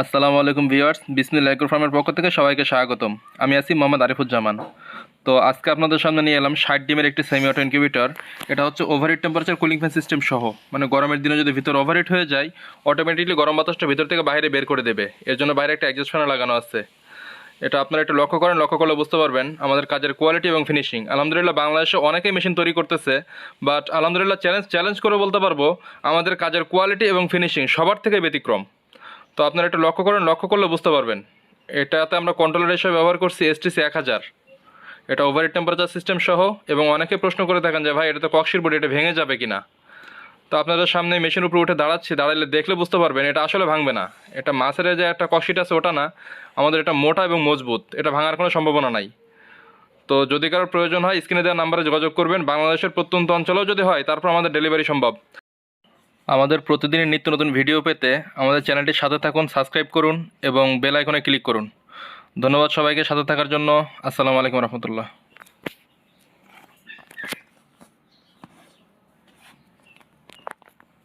আসসালামু আলাইকুম ভিউয়ার্স, বিসমিল্লাহ এগ্রো ফার্মের পক্ষ থেকে সবাইকে স্বাগতম। আমি আছি মোহাম্মদ আরিফুজ্জামান। তো আজকে আপনাদের সামনে নিয়ে এলাম ষাট ডিমের একটি সেমি অটো ইনকিউবেটর এটা হচ্ছে overheat temperature cooling fan system সহ। মানে গরমের দিনে যদি ভিতর ওভারহিট হয়ে যায় অটোমেটিকলি গরম বাতাসটা ভিতর থেকে বাইরে বের করে দেবে। এর জন্য বাইরে একটা অ্যাডজাস্ট ফ্যান লাগানো আছে। এটা আপনারা একটু লক্ষ্য করেন, লক্ষ্য করলে বুঝতে পারবেন আমাদের কাজের কোয়ালিটি এবং ফিনিশিং আলহামদুলিল্লাহ, বাংলাদেশে অনেকেই মেশিন তৈরি করতেছে বাট আলহামদুলিল্লাহ চ্যালেঞ্জ চ্যালেঞ্জ করে বলতে পারব, আমাদের কাজের কোয়ালিটি এবং ফিনিশিং সবার থেকে ব্যতিক্রম। তো আপনারা একটু লক্ষ্য করেন, লক্ষ্য করলে বুঝতে পারবেন। এটাতে আমরা কন্ট্রোলার হিসেবে ব্যবহার করছি এসটিসি এক হাজার। এটা ওভার টেম্পারেচার সিস্টেম সহ, এবং অনেকে প্রশ্ন করে থাকেন যে, ভাই, এটা তো কক্সির বডি এটা ভেঙে যাবে কিনা? তো আপনাদের সামনে মেশিনের উপরে উঠে দাঁড়াচ্ছি দাঁড়ালে দেখলে বুঝতে পারবেন, এটা আসলে ভাঙবে না। এটা মাছের যে একটা কক্সিট আছে, ওটা না, আমাদের এটা মোটা এবং মজবুত, এটা ভাঙার কোনো সম্ভাবনা নাই। তো যদি কারোর প্রয়োজন হয়, স্ক্রিনে দেওয়া নাম্বারে যোগাযোগ করবেন। বাংলাদেশের প্রত্যন্ত অঞ্চলেও যদি হয়, তারপর আমাদের ডেলিভারি সম্ভব। আমাদের প্রতিদিনের নিত্য নতুন ভিডিও পেতে আমাদের চ্যানেলটি সাথে থাকুন, সাবস্ক্রাইব করুন এবং বেল আইকনে ক্লিক করুন। ধন্যবাদ সবাইকে সাথে থাকার জন্য। আসসালামু আলাইকুম রহমতুল্লাহ।